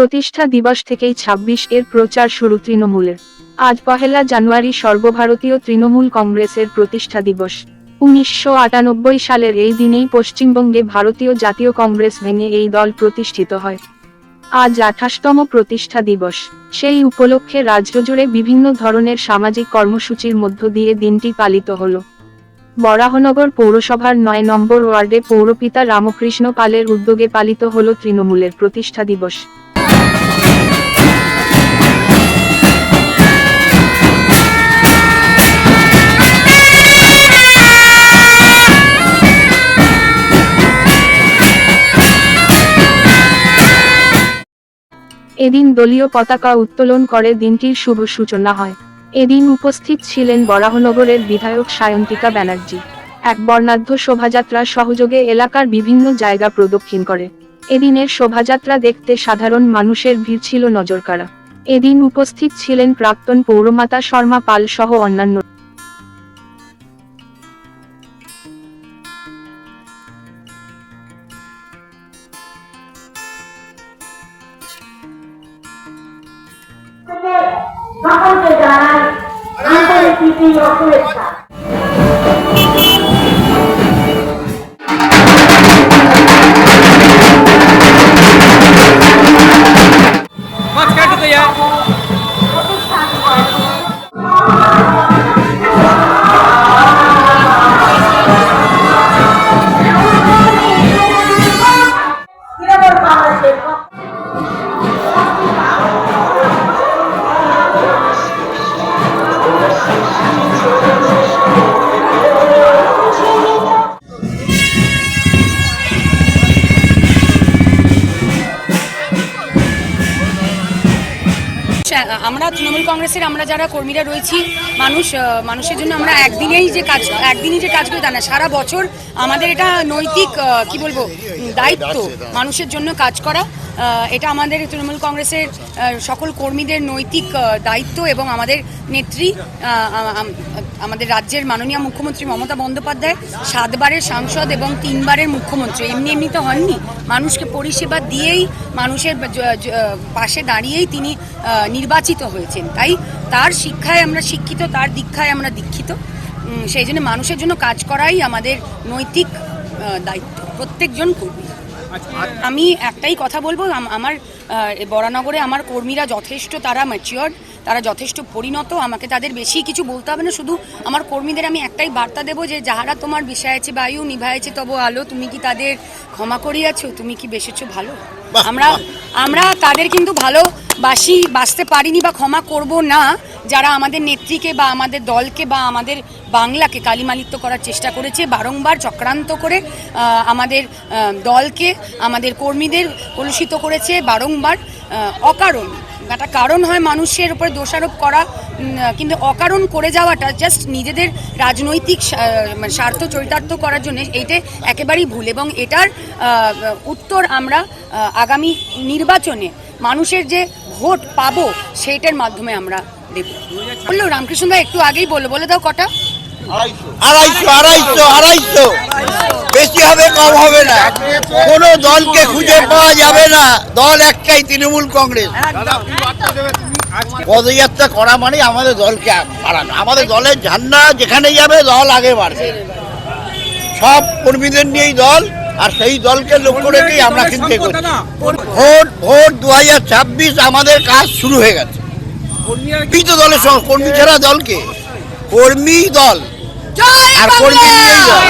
প্রতিষ্ঠা দিবস থেকেই ছাব্বিশ এর প্রচার শুরু তৃণমূলের। আজ পহেলা জানুয়ারি সর্বভারতীয় তৃণমূল কংগ্রেসের প্রতিষ্ঠা দিবস। উনিশশো আটানব্বই সালের এই দিনেই পশ্চিমবঙ্গে ভারতীয় জাতীয় কংগ্রেস ভেঙে এই দল প্রতিষ্ঠিত হয়। আজ আঠাশতম প্রতিষ্ঠা দিবস। সেই উপলক্ষে রাজ্যজুড়ে বিভিন্ন ধরনের সামাজিক কর্মসূচির মধ্য দিয়ে দিনটি পালিত হলো। বরাহনগর পৌরসভার নয় নম্বর ওয়ার্ডে পৌরপিতা রামকৃষ্ণ পালের উদ্যোগে পালিত হল তৃণমূলের প্রতিষ্ঠা দিবস। এদিন দলীয় পতাকা উত্তোলন করে দিনটির শুভ সূচনা হয়। এদিন উপস্থিত ছিলেন বরাহনগরের বিধায়ক সায়ন্তিকা ব্যানার্জি। এক বর্ণাঢ্য শোভাযাত্রা সহযোগে এলাকার বিভিন্ন জায়গা প্রদক্ষিণ করে। এদিনের শোভাযাত্রা দেখতে সাধারণ মানুষের ভিড় ছিল নজরকাড়া। এদিন উপস্থিত ছিলেন প্রাক্তন পৌরমাতা শর্মা পাল সহ অন্যান্য আন্তরিক প্রীতি ও শুভেচ্ছা আমরা তৃণমূল কংগ্রেসের আমরা যারা কর্মীরা রয়েছি মানুষ মানুষের জন্য আমরা একদিনেই যে কাজ একদিনই যে কাজ করি তা না সারা বছর আমাদের এটা নৈতিক কি বলব দায়িত্ব মানুষের জন্য কাজ করা এটা আমাদের তৃণমূল কংগ্রেসের সকল কর্মীদের নৈতিক দায়িত্ব এবং আমাদের নেত্রী আমাদের রাজ্যের মাননীয় মুখ্যমন্ত্রী মমতা বন্দ্যোপাধ্যায় সাতবারের সাংসদ এবং তিনবারের মুখ্যমন্ত্রী। এমনি এমনি তো হননি। মানুষকে পরিষেবা দিয়েই মানুষের পাশে দাঁড়িয়েই তিনি আহ, নির্বাচিত হয়েছেন তাই তার শিক্ষায় আমরা শিক্ষিত তার দীক্ষায় আমরা দীক্ষিত। সেই জন্য মানুষের জন্য কাজ করাই আমাদের নৈতিক দায়িত্ব প্রত্যেকজন কর্মী। আমি একটাই কথা বলব আমার বরানগরে আমার কর্মীরা যথেষ্ট তারা ম্যাচিওর তারা যথেষ্ট পরিণত আমাকে তাদের বেশি কিছু বলতে হবে না শুধু আমার কর্মীদের আমি একটাই বার্তা দেবো যে যাহারা তোমার বিষয়াছে বায়ু নিভাইছে তবু আলো তুমি কি তাদের ক্ষমা করিয়াছো তুমি কি বেসেছো ভালো? আমরা আমরা তাদের কিন্তু ভালো বাসি বাঁচতে পারিনি বা ক্ষমা করব না, যারা আমাদের নেত্রীকে বা আমাদের দলকে বা আমাদের বাংলাকে কালিমালিত্য করার চেষ্টা করেছে, বারংবার চক্রান্ত করে আমাদের দলকে, আমাদের কর্মীদের কলুষিত করেছে, বারংবার অকারণ। একটা কারণ হয় মানুষের উপরে দোষারোপ করা কিন্তু অকারণ করে যাওয়াটা জাস্ট নিজেদের রাজনৈতিক মানে স্বার্থ চরিতার্থ করার জন্য এইটা একেবারেই ভুল এবং এটার উত্তর আমরা আগামী নির্বাচনে মানুষের যে ভোট পাবো, সেইটার মাধ্যমে আমরা দেব। বলল, রামকৃষ্ণ দা, একটু আগেই বলল, বলে দাও কটা। আড়াইশো আড়াইশো আড়াইশো। বেশি হবে, কম হবে না। কোনো দলকে খুঁজে পাওয়া যাবে না। দল একটাই, তৃণমূল কংগ্রেস। পদযাত্রা করা মানে আমাদের দলকে বাড়ানো আমাদের দলের ঝান্ডা যেখানে যাবে, দল আগে বাড়বে। সব কর্মীদের নিয়েই দল। আর সেই দলকে লক্ষ্য রেখেই আমরা কিন্তু ভোট ভোট দু ছাব্বিশ আমাদের কাজ শুরু হয়ে গেছে। কর্মী তো দলের সঙ্গে কর্মী ছাড়া দলকে? কর্মী দল। আর কর্মী নিয়েই দল।